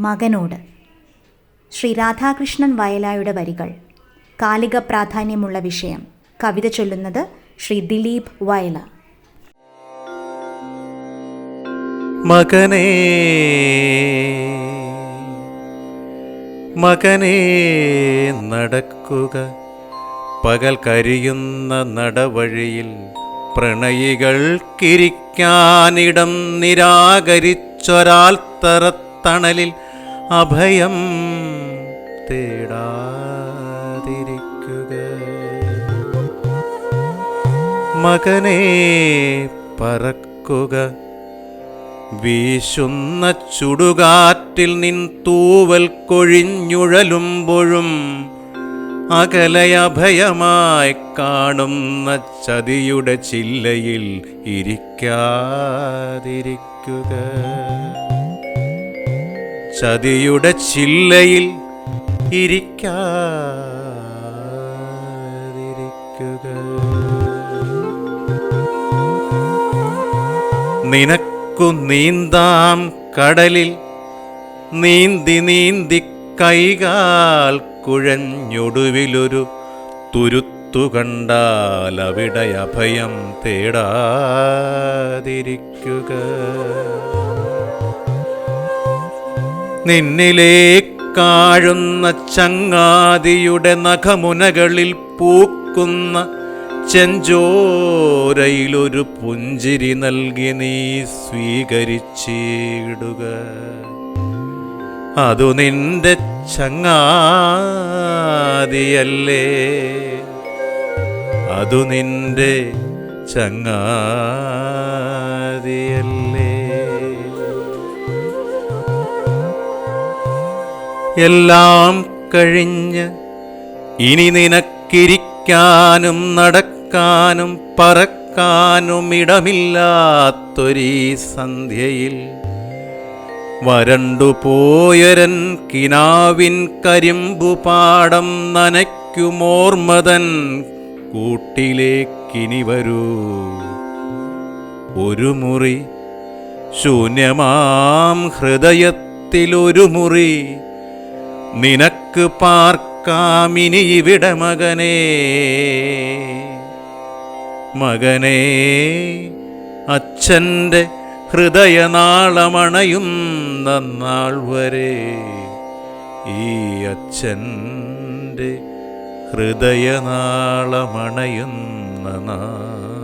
മകനോട്. ശ്രീ രാധാകൃഷ്ണൻ വയലായുടെ വരികൾ. കാലിക പ്രാധാന്യമുള്ള വിഷയം. കവിത ചൊല്ലുന്നത് ശ്രീ ദിലീപ് വയല. മകനേ മകനേ നടക്കുക. പകൽ കരിയുന്ന നടവഴിയിൽ പ്രണയികൾ കിരിക്കാനിടം നിരാകരിച്ചൊരാൽ തറത്തണലിൽ അഭയം തേടാതിരിക്കുക. മകനെ പറക്കുക വീശുന്ന ചുടുകാറ്റിൽ നിൻ തൂവൽ കൊഴിഞ്ഞുഴലുമ്പോഴും അകലയഭയമായി കാണുന്ന ചതിയുടെ ചില്ലയിൽ ഇരിക്കാതിരിക്കുക. ചതിയുടെ ചില്ലയിൽ ഇരിക്കാതിരിക്കുക. നിനക്കു നീന്താം കടലിൽ നീന്തി നീന്തി കൈകാൽ കുഴഞ്ഞൊടുവിലൊരു തുരുത്തു കണ്ടാൽ അവിടെ അഭയം തേടാതിരിക്കുക. നിന്നിലേക്കാഴുന്ന ചങ്ങാതിയുടെ നഖമുനകളിൽ പൂക്കുന്ന ചെഞ്ചോരയിലൊരു പുഞ്ചിരി നൽകി നീ സ്വീകരിച്ചിടുക. അതു നിന്റെ ചങ്ങാതിയല്ലേ. അതു നിന്റെ ചങ്ങാതിയല്ലേ എല്ലാം കഴിഞ്ഞ് ഇനി നിനക്കിരിക്കാനും നടക്കാനും പറക്കാനും ഇടമില്ലാത്തൊരീ സന്ധ്യയിൽ വരണ്ടു പോയരൻ കിനാവിൻ കരിമ്പു കരിമ്പുപാടം നനയ്ക്കുമോർമതൻ കൂട്ടിലേക്കിനി വരൂ. ഒരു മുറി ശൂന്യമാം ഹൃദയത്തിലൊരു മുറി നിനക്ക് പാർക്കാമിനി ഇവിടെ മകനേ. മകനേ അച്ഛന്റെ ഹൃദയനാളമണയുന്ന നാൾ വരെ ഈ അച്ഛന്റെ ഹൃദയനാളമണയുന്ന നാൾ